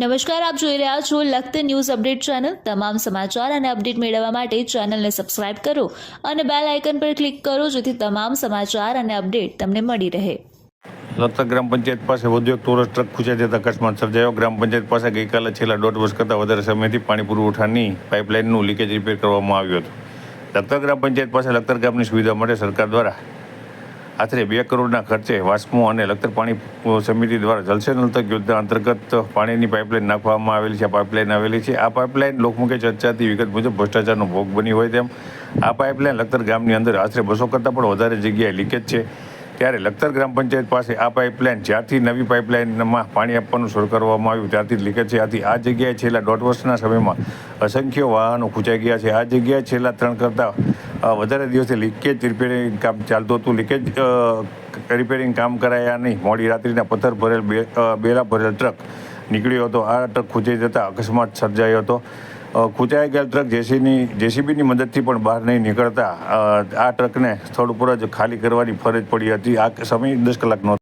નમસ્કાર, આપ જોઈ રહ્યા છો લખત ન્યૂઝ અપડેટ ચેનલ. તમામ સમાચાર અને અપડેટ મેળવવા માટે ચેનલને સબસ્ક્રાઇબ કરો અને બેલ આઇકન પર ક્લિક કરો જેથી તમામ સમાચાર અને અપડેટ તમને મળી રહે. લખતર ગ્રામ પંચાયત પાસે વધુ એક ટોરસ ટ્રક ખૂંચાઈ જતા અકસ્માત સર્જાયો. ગ્રામ પંચાયત પાસે ગઈકાલે છેલ્લા દોઢ વર્ષ કરતાં વધારે સમયથી પાણી પુરવઠાની પાઇપલાઇનનું લીકેજ રિપેર કરવામાં આવ્યું હતું. લખતર ગ્રામ પંચાયત પાસે લખતર ગામની સુવિધા માટે સરકાર દ્વારા આશરે બે કરોડના ખર્ચે વાસ્મો અને લખતર પાણી સમિતિ દ્વારા જલસે નલતક યોજના અંતર્ગત પાણીની પાઇપલાઇન નાખવામાં આવેલી છે, આ પાઇપલાઇન આવેલી છે. આ પાઇપલાઇન લોકમુખે ચર્ચાથી વિગત મુજબ ભ્રષ્ટાચારનો ભોગ બની હોય તેમ. આ પાઇપલાઇન લખતર ગામની અંદર આશરે બસો કરતાં પણ વધારે જગ્યાએ લીકેજ છે. ત્યારે લખતર ગ્રામ પંચાયત પાસે આ પાઇપલાઇન જ્યારથી નવી પાઇપલાઇનમાં પાણી આપવાનું શરૂ કરવામાં આવ્યું ત્યારથી લીકેજ છે. આથી આ જગ્યાએ છેલ્લા દોઢ વર્ષના સમયમાં અસંખ્ય વાહનો ખૂંચાઈ ગયા છે. આ જગ્યાએ છેલ્લા ત્રણ કરતાં વધારે દિવસે લીકેજ રિપેરિંગ કામ ચાલતું હતું. લીકેજ રિપેરિંગ કામ કરાયા નહીં. મોડી રાત્રિના પથ્થર ભરેલ બેલા ભરેલ ટ્રક નીકળ્યો હતો. આ ટ્રક ખૂંચાઈ જતાં અકસ્માત સર્જાયો હતો. ખૂંચાઈ ગયેલ ટ્રક જેસીની, જેસીબીની મદદથી પણ બહાર નહીં નીકળતા. આ ટ્રકને સ્થળ ઉપર જ ખાલી કરવાની ફરજ પડી હતી. આ સમય દસ કલાકનો.